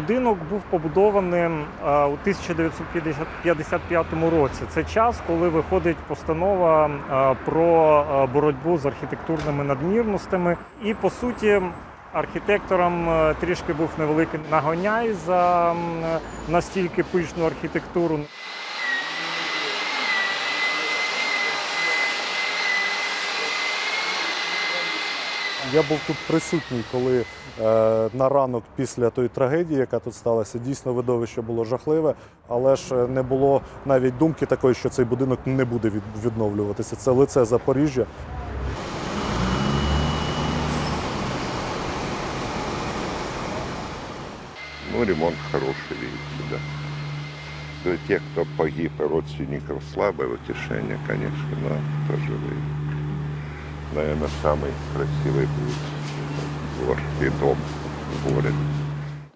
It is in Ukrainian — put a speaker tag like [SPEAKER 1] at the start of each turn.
[SPEAKER 1] Будинок був побудований е, у 1955 році. Це час, коли виходить постанова е, про е, боротьбу з архітектурними надмірностями. І по суті, архітекторам трішки був невеликий нагоняй за настільки пишну архітектуру.
[SPEAKER 2] Я був тут присутній, коли е, на ранок після тої трагедії, яка тут сталася, дійсно видовище було жахливе, але ж е, не було навіть думки такої, що цей будинок не буде відновлюватися. Це лице Запоріжжя.
[SPEAKER 3] Ну, ремонт хороший, видите, да. Для тех, кто погиб, родственников слабое утешение, конечно, но поживые. Наверное, самый красивый будет двор и дом в городе.